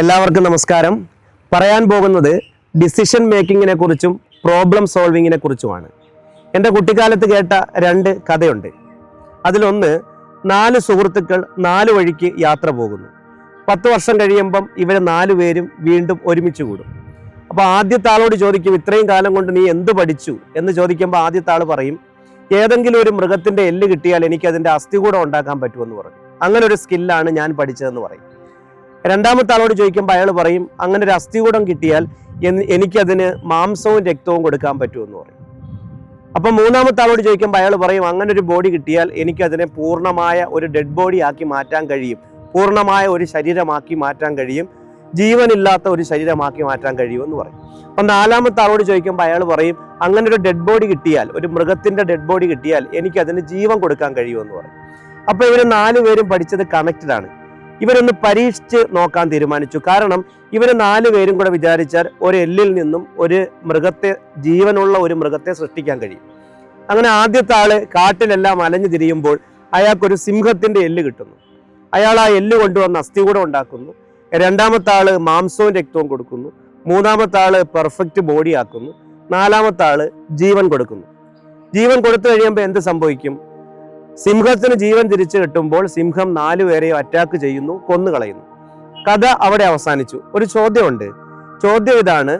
എല്ലാവർക്കും നമസ്കാരം. പറയാൻ പോകുന്നത് ഡിസിഷൻ മേക്കിങ്ങിനെ കുറിച്ചും പ്രോബ്ലം സോൾവിങ്ങിനെ കുറിച്ചുമാണ്. എന്റെ കുട്ടിക്കാലത്ത് കേട്ട രണ്ട് കഥയുണ്ട്. അതിലൊന്ന് നാല് സുഹൃത്തുക്കൾ നാല് വഴിക്ക് യാത്ര പോകുന്നു. പത്ത് വർഷം കഴിയുമ്പം ഇവർ നാലു പേരും വീണ്ടും ഒരുമിച്ച് കൂടും. അപ്പോൾ ആദ്യത്തെ ആളോട് ചോദിക്കും ഇത്രയും കാലം കൊണ്ട് നീ എന്ത് പഠിച്ചു? എന്ന് ചോദിക്കുമ്പോൾ ആദ്യത്തെ ആൾ പറയും ഏതെങ്കിലും ഒരു മൃഗത്തിന്റെ എല്ല് കിട്ടിയാൽ എനിക്ക് അതിന്റെ അസ്ഥി കൂടെ ഉണ്ടാക്കാൻ പറ്റുമെന്ന് പറഞ്ഞു. അങ്ങനെ ഒരു സ്കില്ലാണ് ഞാൻ പഠിച്ചതെന്ന് പറയും. രണ്ടാമത്തെ ആളോട് ചോദിക്കുമ്പോൾ അയാൾ പറയും അങ്ങനെ ഒരു അസ്ഥികൂടം കിട്ടിയാൽ എനിക്കതിന് മാംസവും രക്തവും കൊടുക്കാൻ പറ്റുമെന്ന് പറയും. അപ്പം മൂന്നാമത്തെ ആളോട് ചോദിക്കുമ്പോൾ അയാൾ പറയും അങ്ങനെ ഒരു ബോഡി കിട്ടിയാൽ എനിക്കതിനെ പൂർണമായ ഒരു ഡെഡ് ബോഡി ആക്കി മാറ്റാൻ കഴിയും. പൂർണമായ ഒരു ശരീരമാക്കി മാറ്റാൻ കഴിയും. ജീവനില്ലാത്ത ഒരു ശരീരമാക്കി മാറ്റാൻ കഴിയും എന്ന് പറയും. അപ്പം നാലാമത്തെ ആളോട് ചോദിക്കുമ്പോൾ അയാൾ പറയും അങ്ങനെ ഒരു ഡെഡ് ബോഡി കിട്ടിയാൽ ഒരു മൃഗത്തിന്റെ ഡെഡ് ബോഡി കിട്ടിയാൽ എനിക്കതിന് ജീവൻ കൊടുക്കാൻ കഴിയുമെന്ന് പറയും. അപ്പോൾ ഇവർ നാലുപേരും പഠിച്ചത് കണക്റ്റഡ് ആണ്. ഇവരൊന്ന് പരീക്ഷിച്ച് നോക്കാൻ തീരുമാനിച്ചു. കാരണം ഇവർ നാല് പേരും കൂടെ വിചാരിച്ചാൽ ഒരു എല്ലിൽ നിന്നും ഒരു മൃഗത്തെ ജീവനുള്ള ഒരു മൃഗത്തെ സൃഷ്ടിക്കാൻ കഴിയും. അങ്ങനെ ആദ്യത്തെ ആൾ കാട്ടിലെല്ലാം അലഞ്ഞു തിരിയുമ്പോൾ അയാൾക്കൊരു സിംഹത്തിന്റെ എല്ല് കിട്ടുന്നു. അയാൾ ആ എല്ല് കൊണ്ടുവന്ന് അസ്ഥി കൂടെ ഉണ്ടാക്കുന്നു. രണ്ടാമത്തെ ആൾ മാംസവും രക്തവും കൊടുക്കുന്നു. മൂന്നാമത്തെ ആൾ പെർഫെക്റ്റ് ബോഡി ആക്കുന്നു നാലാമത്തെ ആൾ ജീവൻ കൊടുക്കുന്നു. ജീവൻ കൊടുത്തു കഴിയുമ്പോൾ എന്ത് സംഭവിക്കും? സിംഹത്തിന് ജീവൻ തിരിച്ചു കിട്ടുമ്പോൾ സിംഹം നാലുപേരെയും അറ്റാക്ക് ചെയ്യുന്നു കൊന്നുകളയുന്നു. കഥ അവിടെ അവസാനിച്ചു. ഒരു ചോദ്യമുണ്ട്. ചോദ്യം ഇതാണ്.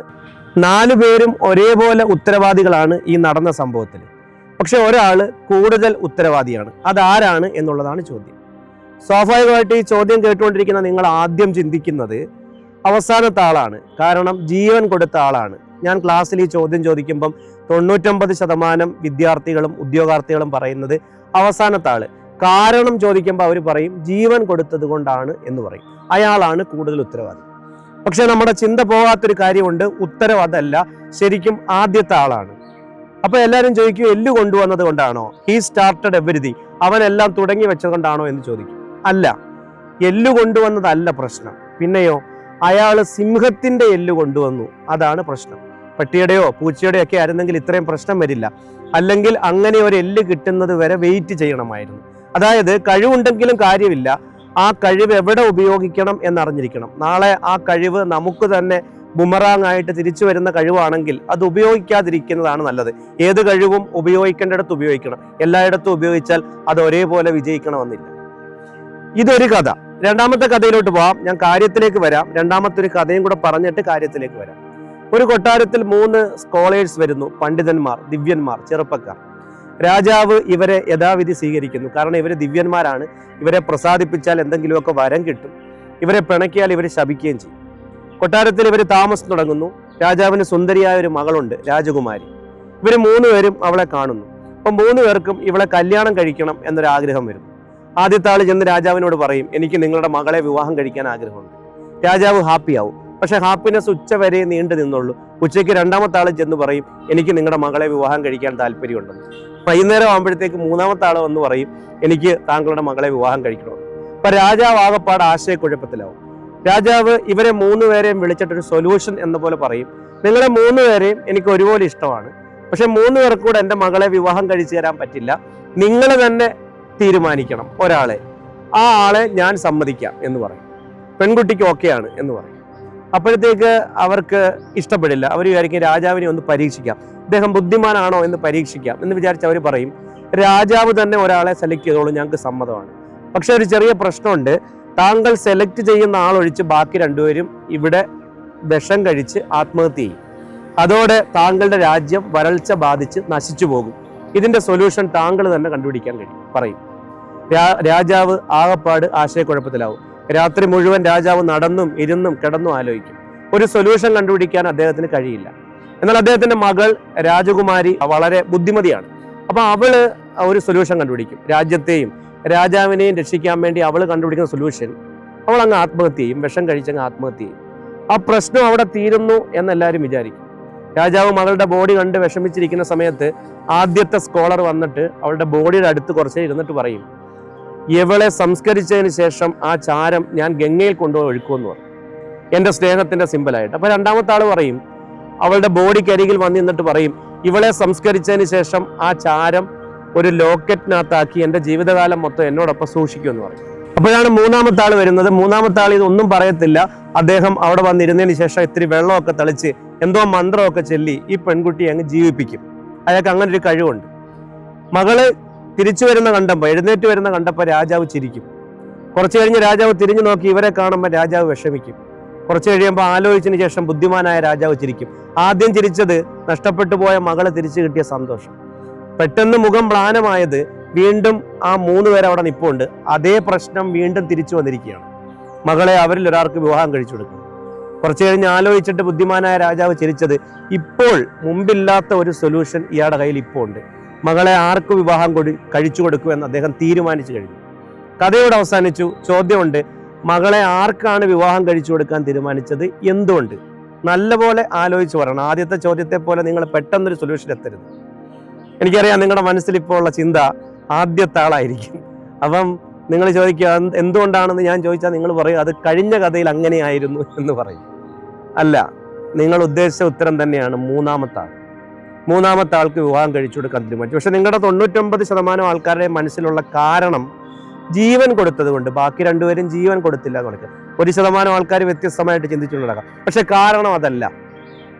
നാലുപേരും ഒരേപോലെ ഉത്തരവാദികളാണ് ഈ നടന്ന സംഭവത്തിൽ. പക്ഷെ ഒരാൾ കൂടുതൽ ഉത്തരവാദിയാണ്. അതാരാണ് എന്നുള്ളതാണ് ചോദ്യം. സ്വാഭാവികമായിട്ട് ഈ ചോദ്യം കേട്ടുകൊണ്ടിരിക്കുന്ന നിങ്ങൾ ആദ്യം ചിന്തിക്കുന്നത് അവസാനത്തെ ആളാണ്. കാരണം ജീവൻ കൊടുത്ത ആളാണ്. ഞാൻ ക്ലാസ്സിൽ ഈ ചോദ്യം ചോദിക്കുമ്പം തൊണ്ണൂറ്റൊമ്പത് ശതമാനം വിദ്യാർത്ഥികളും ഉദ്യോഗാർത്ഥികളും പറയുന്നത് അവസാനത്തെ ആൾ കാരണം ചോദിക്കുമ്പോൾ അവർ പറയും ജീവൻ കൊടുത്തത് കൊണ്ടാണ് എന്ന് പറയും. അയാളാണ് കൂടുതൽ ഉത്തരവാദി. പക്ഷെ നമ്മുടെ ചിന്ത പോകാത്തൊരു കാര്യമുണ്ട്. ഉത്തരവാദല്ല ശരിക്കും ആദ്യത്തെ ആളാണ്. അപ്പൊ എല്ലാവരും ചോദിക്കും എല്ലു കൊണ്ടുവന്നത് കൊണ്ടാണോ? ഹീ സ്റ്റാർട്ടഡ് എവരിതി അവനെല്ലാം തുടങ്ങി വെച്ചത് കൊണ്ടാണോ എന്ന് ചോദിക്കും. അല്ല. എല്ലു കൊണ്ടുവന്നതല്ല പ്രശ്നം. പിന്നെയോ അയാൾ സിംഹത്തിന്റെ എല്ലു കൊണ്ടുവന്നു. അതാണ് പ്രശ്നം. പട്ടിയുടെയോ പൂച്ചയുടെയോ ഒക്കെ ആയിരുന്നെങ്കിൽ ഇത്രയും പ്രശ്നം വരില്ല. അല്ലെങ്കിൽ അങ്ങനെ ഒരു എല്ല് കിട്ടുന്നത് വരെ വെയിറ്റ് ചെയ്യണമായിരുന്നു. അതായത് കഴിവുണ്ടെങ്കിലും കാര്യമില്ല. ആ കഴിവ് എവിടെ ഉപയോഗിക്കണം എന്നറിഞ്ഞിരിക്കണം. നാളെ ആ കഴിവ് നമുക്ക് തന്നെ ബുമറാങ് ആയിട്ട് തിരിച്ചു വരുന്ന കഴിവാണെങ്കിൽ അത് ഉപയോഗിക്കാതിരിക്കുന്നതാണ് നല്ലത്. ഏത് കഴിവും ഉപയോഗിക്കേണ്ടിടത്ത് ഉപയോഗിക്കണം. എല്ലായിടത്തും ഉപയോഗിച്ചാൽ അത് ഒരേപോലെ വിജയിക്കണമെന്നില്ല. ഇതൊരു കഥ. രണ്ടാമത്തെ കഥയിലോട്ട് പോവാം. ഞാൻ കാര്യത്തിലേക്ക് വരാം. രണ്ടാമത്തെ ഒരു കഥയും കൂടെ പറഞ്ഞിട്ട് കാര്യത്തിലേക്ക് വരാം. ഒരു കൊട്ടാരത്തിൽ മൂന്ന് സ്കോളേഴ്സ് വരുന്നു പണ്ഡിതന്മാർ ദിവ്യന്മാർ ചെറുപ്പക്കാർ. രാജാവ് ഇവരെ യഥാവിധി സ്വീകരിക്കുന്നു. കാരണം ഇവർ ദിവ്യന്മാരാണ്. ഇവരെ പ്രസാദിപ്പിച്ചാൽ എന്തെങ്കിലുമൊക്കെ വരം കിട്ടും. ഇവരെ പിണക്കിയാൽ ഇവർ ശപിക്കുകയും ചെയ്യും. കൊട്ടാരത്തിൽ ഇവർ താമസം തുടങ്ങുന്നു. രാജാവിന് സുന്ദരിയായ ഒരു മകളുണ്ട് രാജകുമാരി. ഇവർ മൂന്ന് പേരും അവളെ കാണുന്നു. അപ്പം മൂന്ന് പേർക്കും ഇവളെ കല്യാണം കഴിക്കണം എന്നൊരു ആഗ്രഹം വരുന്നു. ആദ്യത്തെ ആൾ ചെന്ന് രാജാവിനോട് പറയും എനിക്ക് നിങ്ങളുടെ മകളെ വിവാഹം കഴിക്കാൻ ആഗ്രഹമുണ്ട്. രാജാവ് ഹാപ്പിയാവും പക്ഷെ ഹാപ്പിനെസ് ഉച്ച വരെ നീണ്ടു നിന്നുള്ളൂ. ഉച്ചയ്ക്ക് രണ്ടാമത്തെ ആൾ ചെന്ന് പറയും എനിക്ക് നിങ്ങളുടെ മകളെ വിവാഹം കഴിക്കാൻ താല്പര്യമുണ്ടെന്ന്. വൈകുന്നേരം ആകുമ്പോഴത്തേക്ക് മൂന്നാമത്തെ ആൾ വന്ന് പറയും എനിക്ക് താങ്കളുടെ മകളെ വിവാഹം കഴിക്കണമെന്ന്. അപ്പൊ രാജാവ് ആകപ്പാട് ആശയക്കുഴപ്പത്തിലാവും. രാജാവ് ഇവരെ മൂന്ന് പേരെയും വിളിച്ചിട്ടൊരു സൊല്യൂഷൻ എന്ന പോലെ പറയും. നിങ്ങളെ മൂന്ന് പേരെയും എനിക്ക് ഒരുപോലെ ഇഷ്ടമാണ്. പക്ഷെ മൂന്ന് പേർക്ക് കൂടെ എന്റെ മകളെ വിവാഹം കഴിച്ചു തരാൻ പറ്റില്ല. നിങ്ങൾ തന്നെ തീരുമാനിക്കണം ഒരാളെ. ആ ആളെ ഞാൻ സമ്മതിക്കാം എന്ന് പറയും. പെൺകുട്ടിക്ക് ഓക്കെയാണ് എന്ന് പറയും. അപ്പോഴത്തേക്ക് അവർക്ക് ഇഷ്ടപ്പെടില്ല. അവർ വിചാരിക്കും രാജാവിനെ ഒന്ന് പരീക്ഷിക്കാം. അദ്ദേഹം ബുദ്ധിമാനാണോ എന്ന് പരീക്ഷിക്കാം എന്ന് വിചാരിച്ച് അവർ പറയും. രാജാവ് തന്നെ ഒരാളെ സെലക്ട് ചെയ്തോളൂ ഞങ്ങൾക്ക് സമ്മതമാണ്. പക്ഷെ ഒരു ചെറിയ പ്രശ്നമുണ്ട്. താങ്കൾ സെലക്ട് ചെയ്യുന്ന ആളൊഴിച്ച് ബാക്കി രണ്ടുപേരും ഇവിടെ വിഷം കഴിച്ച് ആത്മഹത്യ ചെയ്യും. അതോടെ താങ്കളുടെ രാജ്യം വരൾച്ച ബാധിച്ച് നശിച്ചു പോകും. ഇതിന്റെ സൊല്യൂഷൻ താങ്കൾ തന്നെ കണ്ടുപിടിക്കാൻ കഴിയും പറയും. രാജാവ് ആകപ്പാട് ആശയക്കുഴപ്പത്തിലാവും. രാത്രി മുഴുവൻ രാജാവ് നടന്നും ഇരുന്നും കിടന്നും ആലോചിക്കും. ഒരു സൊല്യൂഷൻ കണ്ടുപിടിക്കാൻ അദ്ദേഹത്തിന് കഴിയില്ല. എന്നാൽ അദ്ദേഹത്തിന്റെ മകൾ രാജകുമാരി വളരെ ബുദ്ധിമതിയാണ്. അപ്പൊ അവൾ ഒരു സൊല്യൂഷൻ കണ്ടുപിടിക്കും. രാജ്യത്തെയും രാജാവിനെയും രക്ഷിക്കാൻ വേണ്ടി അവൾ കണ്ടുപിടിക്കുന്ന സൊല്യൂഷൻ അവൾ അങ്ങ് ആത്മഹത്യ ചെയ്യും. വിഷം കഴിച്ചങ്ങ് ആത്മഹത്യ ചെയ്യും. ആ പ്രശ്നം അവിടെ തീരുന്നു എന്നെല്ലാവരും വിചാരിക്കും. രാജാവ് മകളുടെ ബോഡി കണ്ട് വിഷമിച്ചിരിക്കുന്ന സമയത്ത് ആദ്യത്തെ സ്കോളർ വന്നിട്ട് അവളുടെ ബോഡിയുടെ അടുത്ത് കുറച്ച് ഇരുന്നിട്ട് പറയും. ഇവളെ സംസ്കരിച്ചതിന് ശേഷം ആ ചാരം ഞാൻ ഗംഗയിൽ കൊണ്ടുപോയി ഒഴുക്കുമെന്ന് പറഞ്ഞു. എന്റെ സ്നേഹത്തിന്റെ സിമ്പലായിട്ട്. അപ്പോൾ രണ്ടാമത്തെ ആൾ പറയും അവളുടെ ബോഡിക്കരികിൽ വന്ന് നിന്നിട്ട് പറയും ഇവളെ സംസ്കരിച്ചതിന് ശേഷം ആ ചാരം ഒരു ലോക്കറ്റിനകത്താക്കി എന്റെ ജീവിതകാലം മൊത്തം എന്നോടൊപ്പം സൂക്ഷിക്കുമെന്ന് പറയും. അപ്പോഴാണ് മൂന്നാമത്തെ ആൾ വരുന്നത്. മൂന്നാമത്തെ ആൾ ഇതൊന്നും പറയത്തില്ല. അദ്ദേഹം അവിടെ വന്നിരുന്നതിന് ശേഷം ഇത്തിരി വെള്ളമൊക്കെ തളിച്ച് എന്തോ മന്ത്രമൊക്കെ ചൊല്ലി ഈ പെൺകുട്ടിയെ അങ്ങ് ജീവിപ്പിക്കും. അയാൾക്ക് അങ്ങനൊരു കഴിവുണ്ട്. മകൾ തിരിച്ചു വരുന്ന കണ്ടപ്പോൾ എഴുന്നേറ്റ് വരുന്ന കണ്ടപ്പോൾ രാജാവ് ചിരിക്കും. കുറച്ച് കഴിഞ്ഞ് രാജാവ് തിരിഞ്ഞു നോക്കി ഇവരെ കാണുമ്പോൾ രാജാവ് വിഷമിക്കും. കുറച്ച് കഴിയുമ്പോൾ ആലോചിച്ചതിന് ശേഷം ബുദ്ധിമാനായ രാജാവ് ചിരിക്കും. ആദ്യം ചിരിച്ചത് നഷ്ടപ്പെട്ടു പോയ മകളെ തിരിച്ചു കിട്ടിയ സന്തോഷം. പെട്ടെന്ന് മുഖം പ്ലാനമായത് വീണ്ടും ആ മൂന്ന് പേരെ അവിടെ നിപ്പുണ്ട്. അതേ പ്രശ്നം വീണ്ടും തിരിച്ചു വന്നിരിക്കുകയാണ്. മകളെ അവരിൽ ഒരാൾക്ക് വിവാഹം കഴിച്ചു കൊടുക്കും. കുറച്ച് കഴിഞ്ഞ് ആലോചിച്ചിട്ട് ബുദ്ധിമാനായ രാജാവ് ചിരിച്ചത് ഇപ്പോൾ മുമ്പില്ലാത്ത ഒരു സൊല്യൂഷൻ ഇയാളുടെ കയ്യിൽ ഇപ്പോൾ ഉണ്ട്. മകളെ ആർക്ക് വിവാഹം കൊടു കഴിച്ചു കൊടുക്കുമെന്ന് അദ്ദേഹം തീരുമാനിച്ചു കഴിഞ്ഞു. കഥയോട് അവസാനിച്ചു. ചോദ്യമുണ്ട് മകളെ ആർക്കാണ് വിവാഹം കഴിച്ചു കൊടുക്കാൻ തീരുമാനിച്ചത്? എന്തുകൊണ്ട്? നല്ലപോലെ ആലോചിച്ച് പറയണം. ആദ്യത്തെ ചോദ്യത്തെ പോലെ നിങ്ങൾ പെട്ടെന്നൊരു സൊല്യൂഷൻ എത്തരുത്. എനിക്കറിയാം നിങ്ങളുടെ മനസ്സിൽ ഇപ്പോൾ ഉള്ള ചിന്ത ആദ്യത്തെ ആളായിരിക്കും. അപ്പം നിങ്ങൾ ചോദിക്കുക "എന്ത് എന്തുകൊണ്ടാണെന്ന് ഞാൻ ചോദിച്ചാൽ നിങ്ങൾ പറയും അത് കഴിഞ്ഞ കഥയിൽ അങ്ങനെയായിരുന്നു എന്ന് പറയും. അല്ല നിങ്ങൾ ഉദ്ദേശിച്ച ഉത്തരം തന്നെയാണ് മൂന്നാമത്തെ മൂന്നാമത്തെ ആൾക്ക് വിവാഹം കഴിച്ചു കൊടുക്കാൻ തീരുമാനിച്ചു പക്ഷെ നിങ്ങളുടെ തൊണ്ണൂറ്റൊമ്പത് ശതമാനം ആൾക്കാരുടെ മനസ്സിലുള്ള കാരണം ജീവൻ കൊടുത്തത് കൊണ്ട് ബാക്കി രണ്ടുപേരും ജീവൻ കൊടുത്തില്ല എന്ന് പറഞ്ഞു ഒരു ശതമാനം ആൾക്കാർ വ്യത്യസ്തമായിട്ട് ചിന്തിച്ചുകൊണ്ടിടക്കാം പക്ഷെ കാരണം അതല്ല.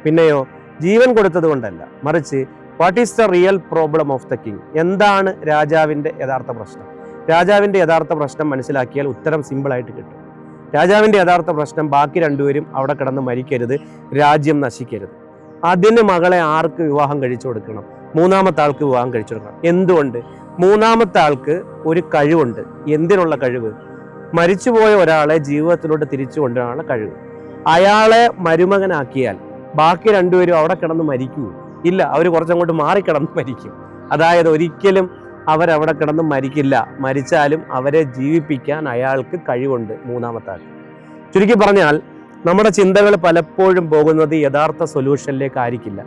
പിന്നെയോ ജീവൻ കൊടുത്തത് കൊണ്ടല്ല. മറിച്ച് what is the real problem of the king എന്താണ് രാജാവിന്റെ യഥാർത്ഥ പ്രശ്നം? രാജാവിന്റെ യഥാർത്ഥ പ്രശ്നം മനസ്സിലാക്കിയാൽ ഉത്തരം സിമ്പിളായിട്ട് കിട്ടും. രാജാവിന്റെ യഥാർത്ഥ പ്രശ്നം ബാക്കി രണ്ടുപേരും അവിടെ കിടന്ന് മരിക്കരുത് രാജ്യം നശിക്കരുത്. അതിന് മകളെ ആർക്ക് വിവാഹം കഴിച്ചു കൊടുക്കണം? മൂന്നാമത്തെ ആൾക്ക് വിവാഹം കഴിച്ചു കൊടുക്കണം. എന്തുകൊണ്ട്? മൂന്നാമത്തെ ആൾക്ക് ഒരു കഴിവുണ്ട്. എന്തിനുള്ള കഴിവ്? മരിച്ചുപോയ ഒരാളെ ജീവിതത്തിലോട്ട് തിരിച്ചു കൊണ്ടുവരാനുള്ള കഴിവ്. അയാളെ മരുമകനാക്കിയാൽ ബാക്കി രണ്ടുപേരും അവിടെ കിടന്ന് മരിക്കൂ. ഇല്ല അവർ കുറച്ചങ്ങോട്ട് മാറിക്കിടന്ന് മരിക്കും. അതായത് ഒരിക്കലും അവരവിടെ കിടന്ന് മരിക്കില്ല. മരിച്ചാലും അവരെ ജീവിപ്പിക്കാൻ അയാൾക്ക് കഴിവുണ്ട് മൂന്നാമത്തെ ആൾ ചുരുക്കി പറഞ്ഞാൽ നമ്മുടെ ചിന്തകൾ പലപ്പോഴും പോകുന്നത് യഥാർത്ഥ സൊല്യൂഷനിലേക്ക് ആയിരിക്കില്ല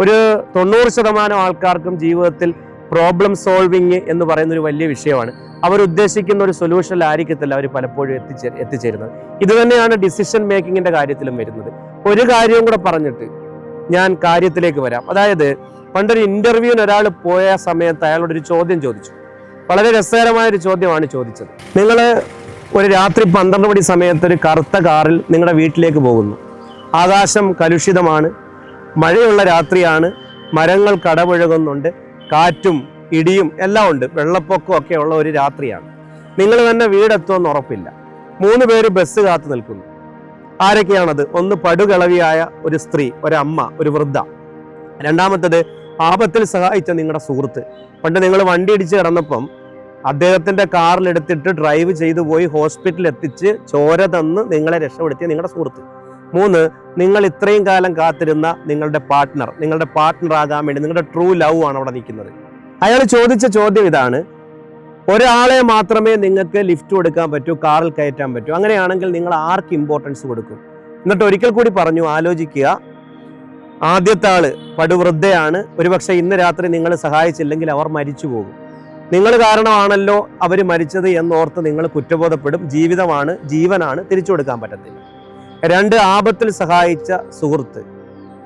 ഒരു തൊണ്ണൂറ് ശതമാനം ആൾക്കാർക്കും ജീവിതത്തിൽ പ്രോബ്ലം സോൾവിങ് എന്ന് പറയുന്ന ഒരു വലിയ വിഷയമാണ്. അവരുദ്ദേശിക്കുന്ന ഒരു സൊല്യൂഷനിലായിരിക്കത്തില്ല അവർ പലപ്പോഴും എത്തിച്ചേ എത്തിച്ചേരുന്നത്. ഇത് തന്നെയാണ് ഡിസിഷൻ മേക്കിങ്ങിന്റെ കാര്യത്തിലും വരുന്നത്. ഒരു കാര്യവും കൂടെ പറഞ്ഞിട്ട് ഞാൻ കാര്യത്തിലേക്ക് വരാം. അതായത് പണ്ടൊരു ഇന്റർവ്യൂവിന് ഒരാൾ പോയ സമയത്ത് അയാളോട് ഒരു ചോദ്യം ചോദിച്ചു. വളരെ രസകരമായ ഒരു ചോദ്യമാണ് ചോദിച്ചത്. നിങ്ങൾ ഒരു രാത്രി പന്ത്രണ്ട് മണി സമയത്ത് ഒരു കറുത്ത കാറിൽ നിങ്ങളുടെ വീട്ടിലേക്ക് പോകുന്നു. ആകാശം കലുഷിതമാണ്. മഴയുള്ള രാത്രിയാണ്. മരങ്ങൾ കടപുഴകുന്നുണ്ട്. കാറ്റും ഇടിയും എല്ലാം ഉണ്ട്. വെള്ളപ്പൊക്കം ഒക്കെ ഉള്ള ഒരു രാത്രിയാണ്. നിങ്ങൾ തന്നെ വീടെത്തുമെന്ന് ഉറപ്പില്ല. മൂന്ന് പേര് ബസ് കാത്തു നിൽക്കുന്നു. ആരൊക്കെയാണത്? ഒന്ന് പടുകിളവിയായ ഒരു സ്ത്രീ ഒരമ്മ ഒരു വൃദ്ധ. രണ്ടാമത്തത് ആപത്തിൽ സഹായിച്ച നിങ്ങളുടെ സുഹൃത്ത്. പണ്ട് നിങ്ങൾ വണ്ടി ഇടിച്ച് കിടന്നപ്പം അദ്ദേഹത്തിന്റെ കാറിൽ എടുത്തിട്ട് ഡ്രൈവ് ചെയ്തു പോയി ഹോസ്പിറ്റലിൽ എത്തിച്ച് ചോര തന്ന് നിങ്ങളെ രക്ഷപ്പെടുത്തിയ നിങ്ങളുടെ സുഹൃത്ത്. മൂന്ന് നിങ്ങൾ ഇത്രയും കാലം കാത്തിരുന്ന നിങ്ങളുടെ പാർട്ട്ണർ നിങ്ങളുടെ പാർട്ട്ണർ ആകാൻ വേണ്ടി നിങ്ങളുടെ ട്രൂ ലവ് ആണ് അവിടെ നിൽക്കുന്നത്. അയാൾ ചോദിച്ച ചോദ്യം ഇതാണ് ഒരാളെ മാത്രമേ നിങ്ങൾക്ക് ലിഫ്റ്റ് കൊടുക്കാൻ പറ്റൂ കാറിൽ കയറ്റാൻ പറ്റൂ. അങ്ങനെയാണെങ്കിൽ നിങ്ങൾ ആർക്ക് ഇമ്പോർട്ടൻസ് കൊടുക്കും? എന്നിട്ട് ഒരിക്കൽ കൂടി പറഞ്ഞു ആലോചിക്കുക ആദ്യത്തെ ആൾ പടുവൃദ്ധയാണ്. ഒരുപക്ഷെ ഇന്ന് രാത്രി നിങ്ങൾ സഹായിച്ചില്ലെങ്കിൽ അവർ മരിച്ചു പോകും നിങ്ങൾ കാരണമാണല്ലോ അവർ മരിച്ചത് എന്നോർത്ത് നിങ്ങൾ കുറ്റബോധപ്പെടും ജീവിതമാണ് ജീവനാണ് തിരിച്ചു കൊടുക്കാൻ പറ്റത്തില്ല. രണ്ട് ആപത്തിൽ സഹായിച്ച സുഹൃത്ത്.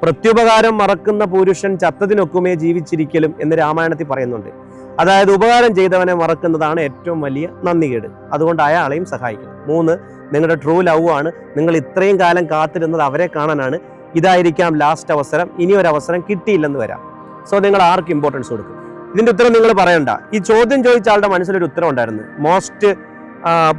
പ്രത്യുപകാരം മറക്കുന്ന പുരുഷൻ ചത്തതിനൊക്കുമേ ജീവിച്ചിരിക്കലും എന്ന് രാമായണത്തിൽ പറയുന്നുണ്ട്. അതായത് ഉപകാരം ചെയ്തവനെ മറക്കുന്നതാണ് ഏറ്റവും വലിയ നന്ദികേട്. അതുകൊണ്ട് അയാളെയും സഹായിക്കണം. മൂന്ന് നിങ്ങളുടെ ട്രൂ ലവ് ആണ്. നിങ്ങൾ ഇത്രയും കാലം കാത്തിരുന്നത് അവരെ കാണാനാണ്. ഇതായിരിക്കാം ലാസ്റ്റ് അവസരം. ഇനി ഒരു അവസരം കിട്ടിയില്ലെന്ന് വരാം. സോ നിങ്ങൾ ആർക്ക് ഇമ്പോർട്ടൻസ് കൊടുക്കും? ഇതിന്റെ ഉത്തരം നിങ്ങൾ പറയണ്ട. ഈ ചോദ്യം ചോദിച്ച ആളുടെ മനസ്സിലൊരു ഉത്തരം ഉണ്ടായിരുന്നു. മോസ്റ്റ്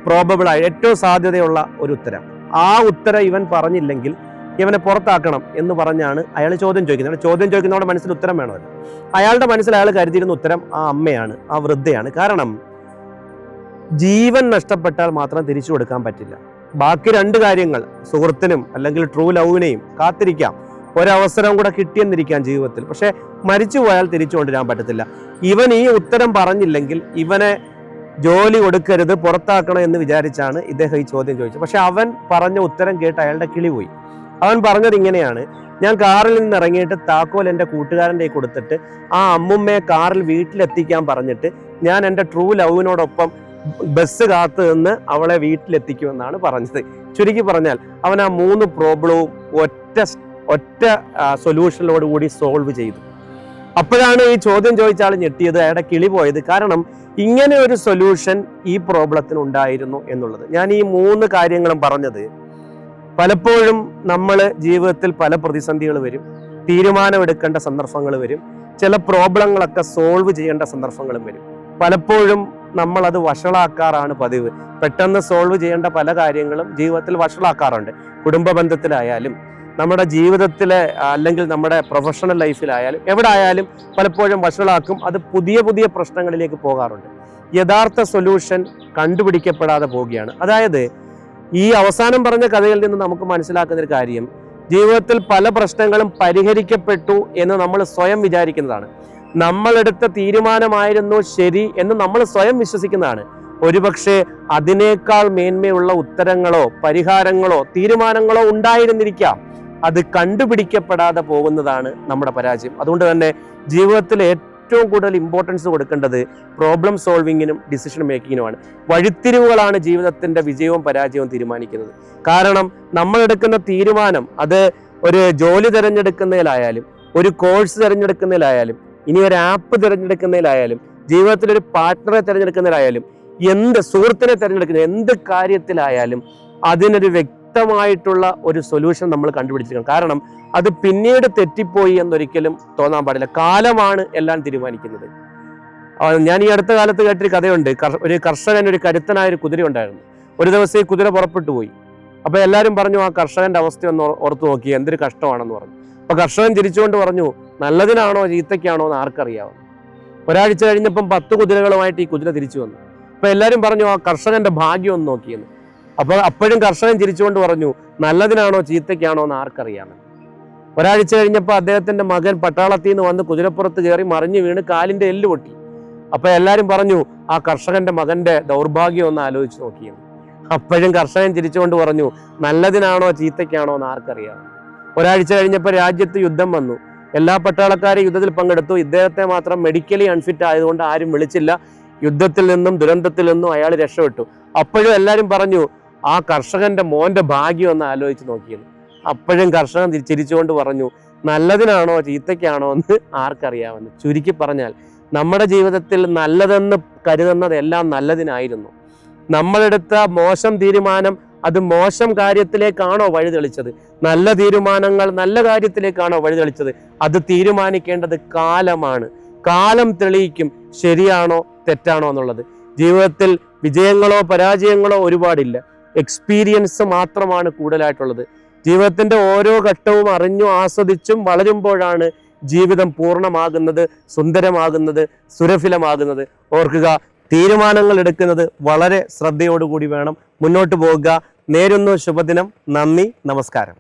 പ്രോബബിൾ ആയി ഏറ്റവും സാധ്യതയുള്ള ഒരു ഉത്തരം. ആ ഉത്തരം ഇവൻ പറഞ്ഞില്ലെങ്കിൽ ഇവനെ പുറത്താക്കണം എന്ന് പറഞ്ഞാണ് അയാൾ ചോദ്യം ചോദിക്കുന്നത്. ചോദ്യം ചോദിക്കുന്നവരുടെ മനസ്സിൽ ഉത്തരം വേണമല്ലോ അയാളുടെ മനസ്സിൽ അയാൾ കരുതിയിരുന്ന ഉത്തരം ആ അമ്മയാണ് ആ വൃദ്ധയാണ്. കാരണം ജീവൻ നഷ്ടപ്പെട്ടാൽ മാത്രം തിരിച്ചു കൊടുക്കാൻ പറ്റില്ല. ബാക്കി രണ്ട് കാര്യങ്ങൾ സുഹൃത്തിനും അല്ലെങ്കിൽ ട്രൂ ലവിനെയും കാത്തിരിക്കാം. ഒരവസരം കൂടെ കിട്ടിയെന്നിരിക്കാം ജീവിതത്തിൽ. പക്ഷെ മരിച്ചു പോയാൽ തിരിച്ചു കൊണ്ടുവരാൻ പറ്റത്തില്ല. ഇവൻ ഈ ഉത്തരം പറഞ്ഞില്ലെങ്കിൽ ഇവനെ ജോലി കൊടുക്കരുത് പുറത്താക്കണം എന്ന് വിചാരിച്ചാണ് ഇദ്ദേഹം ഈ ചോദ്യം ചോദിച്ചത്. പക്ഷെ അവൻ പറഞ്ഞ ഉത്തരം കേട്ട് അയാളുടെ കിളി പോയി. അവൻ പറഞ്ഞത് ഇങ്ങനെയാണ്. ഞാൻ കാറിൽ നിന്ന് ഇറങ്ങിയിട്ട് താക്കോൽ എന്റെ കൂട്ടുകാരന്റെ കൊടുത്തിട്ട് ആ അമ്മുമ്മയെ കാറിൽ വീട്ടിലെത്തിക്കാൻ പറഞ്ഞിട്ട് ഞാൻ എന്റെ ട്രൂ ലവിനോടൊപ്പം ബസ് കാത്തു നിന്ന് അവളെ വീട്ടിലെത്തിക്കുമെന്നാണ് പറഞ്ഞത്. ചുരുക്കി പറഞ്ഞാൽ അവൻ ആ മൂന്ന് പ്രോബ്ലവും ഒറ്റ ഒറ്റ സൊല്യൂഷനിലോട് കൂടി സോൾവ് ചെയ്തു. അപ്പോഴാണ് ഈ ചോദ്യം ചോദിച്ചാൽ ഞെട്ടിയത് അയാളുടെ കിളി പോയത്. കാരണം ഇങ്ങനെ ഒരു സൊല്യൂഷൻ ഈ പ്രോബ്ലത്തിന് ഉണ്ടായിരുന്നു എന്നുള്ളത്. ഞാൻ ഈ മൂന്ന് കാര്യങ്ങളും പറഞ്ഞത്. പലപ്പോഴും നമ്മൾ ജീവിതത്തിൽ പല പ്രതിസന്ധികൾ വരും. തീരുമാനമെടുക്കേണ്ട സന്ദർഭങ്ങൾ വരും. ചില പ്രോബ്ലങ്ങളൊക്കെ സോൾവ് ചെയ്യേണ്ട സന്ദർഭങ്ങളും വരും. പലപ്പോഴും നമ്മൾ അത് വഷളാക്കാറാണ് പതിവ്. പെട്ടെന്ന് സോൾവ് ചെയ്യേണ്ട പല കാര്യങ്ങളും ജീവിതത്തിൽ വഷളാക്കാറുണ്ട്. കുടുംബ ബന്ധത്തിലായാലും നമ്മുടെ ജീവിതത്തിലെ അല്ലെങ്കിൽ നമ്മുടെ പ്രൊഫഷണൽ ലൈഫിലായാലും എവിടെ ആയാലും പലപ്പോഴും വഷളാക്കും. അത് പുതിയ പുതിയ പ്രശ്നങ്ങളിലേക്ക് പോകാറുണ്ട്. യഥാർത്ഥ സൊല്യൂഷൻ കണ്ടുപിടിക്കപ്പെടാതെ പോവുകയാണ്. അതായത് ഈ അവസാനം പറഞ്ഞ കഥയിൽ നിന്ന് നമുക്ക് മനസ്സിലാക്കുന്ന ഒരു കാര്യം ജീവിതത്തിൽ പല പ്രശ്നങ്ങളും പരിഹരിക്കപ്പെട്ടു എന്ന് നമ്മൾ സ്വയം വിചാരിക്കുന്നതാണ്. നമ്മളെടുത്ത തീരുമാനമായിരുന്നു ശരി എന്ന് നമ്മൾ സ്വയം വിശ്വസിക്കുന്നതാണ്. ഒരുപക്ഷെ അതിനേക്കാൾ മേന്മയുള്ള ഉത്തരങ്ങളോ പരിഹാരങ്ങളോ തീരുമാനങ്ങളോ ഉണ്ടായിരുന്നിരിക്കാം. അത് കണ്ടുപിടിക്കപ്പെടാതെ പോകുന്നതാണ് നമ്മുടെ പരാജയം. അതുകൊണ്ട് തന്നെ ജീവിതത്തിൽ ഏറ്റവും കൂടുതൽ ഇമ്പോർട്ടൻസ് കൊടുക്കേണ്ടത് പ്രോബ്ലം സോൾവിങ്ങിനും ഡിസിഷൻ മേക്കിങ്ങിനുമാണ് വഴിത്തിരിവുകളാണ് ജീവിതത്തിന്റെ വിജയവും പരാജയവും തീരുമാനിക്കുന്നത്. കാരണം നമ്മൾ എടുക്കുന്ന തീരുമാനം അത് ഒരു ജോലി തിരഞ്ഞെടുക്കുന്നതിലായാലും ഒരു കോഴ്സ് തിരഞ്ഞെടുക്കുന്നതിലായാലും ഇനി ഒരു ആപ്പ് തിരഞ്ഞെടുക്കുന്നതിലായാലും ജീവിതത്തിൽ ഒരു പാർട്ട്ണറെ തിരഞ്ഞെടുക്കുന്നതിലായാലും എന്ത് സുഹൃത്തിനെ തിരഞ്ഞെടുക്കുന്ന എന്ത് കാര്യത്തിലായാലും അതിനൊരു വ്യക്തമായിട്ടുള്ള ഒരു സൊല്യൂഷൻ നമ്മൾ കണ്ടുപിടിച്ചിരിക്കണം. കാരണം അത് പിന്നീട് തെറ്റിപ്പോയി എന്നൊരിക്കലും തോന്നാൻ പാടില്ല. കാലമാണ് എല്ലാം തീരുമാനിക്കുന്നത്. ഞാൻ ഈ അടുത്ത കാലത്ത് കേട്ടൊരു കഥയുണ്ട്. ഒരു കർഷകൻ ഒരു കരുത്തനായ ഒരു കുതിര ഉണ്ടായിരുന്നു. ഒരു ദിവസം ഈ കുതിര പുറപ്പെട്ടു പോയി. അപ്പോൾ എല്ലാവരും പറഞ്ഞു ആ കർഷകന്റെ അവസ്ഥ ഒന്ന് ഓർത്തു നോക്കി. എന്തൊരു കഷ്ടമാണെന്ന് പറഞ്ഞു. അപ്പോൾ കർഷകൻ ചിരിച്ചുകൊണ്ട് പറഞ്ഞു നല്ലതിനാണോ ചീത്തയ്ക്കാണോ എന്ന് ആർക്കറിയാവും? ഒരാഴ്ച കഴിഞ്ഞപ്പം പത്ത് കുതിരകളുമായിട്ട് ഈ കുതിര തിരിച്ചു വന്നു. അപ്പൊ എല്ലാവരും പറഞ്ഞു ആ കർഷകന്റെ ഭാഗ്യം ഒന്ന് നോക്കിയെന്ന്. അപ്പൊ അപ്പോഴും കർഷകൻ ചിരിച്ചുകൊണ്ട് പറഞ്ഞു നല്ലതിനാണോ ചീത്തയ്ക്കാണോ എന്ന് ആർക്കറിയാമെന്ന് ഒരാഴ്ച കഴിഞ്ഞപ്പോൾ അദ്ദേഹത്തിന്റെ മകൻ പട്ടാളത്തിൽ നിന്ന് വന്ന് കുതിരപ്പുറത്ത് കയറി മറിഞ്ഞു വീണ് കാലിന്റെ എല്ല് പൊട്ടി. അപ്പോൾ എല്ലാരും പറഞ്ഞു ആ കർഷകന്റെ മകന്റെ ദൗർഭാഗ്യം ഒന്ന് ആലോചിച്ച് നോക്കിയെന്ന് അപ്പോഴും കർഷകൻ ചിരിച്ചുകൊണ്ട് പറഞ്ഞു നല്ലതിനാണോ ചീത്തയ്ക്കാണോ എന്ന് ആർക്കറിയാം ഒരാഴ്ച കഴിഞ്ഞപ്പോൾ രാജ്യത്ത് യുദ്ധം വന്നു. എല്ലാ പട്ടാളക്കാരും യുദ്ധത്തിൽ പങ്കെടുത്തു. ഇദ്ദേഹത്തെ മാത്രം മെഡിക്കലി അൺഫിറ്റ് ആയതുകൊണ്ട് ആരും വിളിച്ചില്ല. യുദ്ധത്തിൽ നിന്നും ദുരന്തത്തിൽ നിന്നും അയാൾ രക്ഷപ്പെട്ടു. അപ്പോഴും എല്ലാവരും പറഞ്ഞു ആ കർഷകന്റെ മോന്റെ ഭാഗ്യം ഒന്ന് ആലോചിച്ച് നോക്കിയത്. അപ്പോഴും കർഷകൻ തിരിച്ചിരിച്ചുകൊണ്ട് പറഞ്ഞു നല്ലതിനാണോ ചീത്തയ്ക്കാണോ എന്ന് ആർക്കറിയാമെന്ന്. ചുരുക്കി പറഞ്ഞാൽ നമ്മുടെ ജീവിതത്തിൽ നല്ലതെന്ന് കരുതുന്നതെല്ലാം നല്ലതിനായിരുന്നു. നമ്മളെടുത്ത മോശം തീരുമാനം അത് മോശം കാര്യത്തിലേക്കാണോ വഴിതെളിച്ചത്? നല്ല തീരുമാനങ്ങൾ നല്ല കാര്യത്തിലേക്കാണോ വഴിതെളിച്ചത്? അത് തീരുമാനിക്കേണ്ടത് കാലമാണ്. കാലം തെളിയിക്കും ശരിയാണോ തെറ്റാണോ എന്നുള്ളത്. ജീവിതത്തിൽ വിജയങ്ങളോ പരാജയങ്ങളോ ഒരുപാടില്ല. എക്സ്പീരിയൻസ് മാത്രമാണ് കൂടുതലായിട്ടുള്ളത്. ജീവിതത്തിന്റെ ഓരോ ഘട്ടവും അറിഞ്ഞും ആസ്വദിച്ചും വളരുമ്പോഴാണ് ജീവിതം പൂർണമാകുന്നത് സുന്ദരമാകുന്നത് സുരഫിലമാകുന്നത് ഓർക്കുക തീരുമാനങ്ങൾ എടുക്കുന്നത് വളരെ ശ്രദ്ധയോടുകൂടി വേണം. മുന്നോട്ട് പോകുക നേരുന്നു. ശുഭദിനം. നന്ദി. നമസ്കാരം.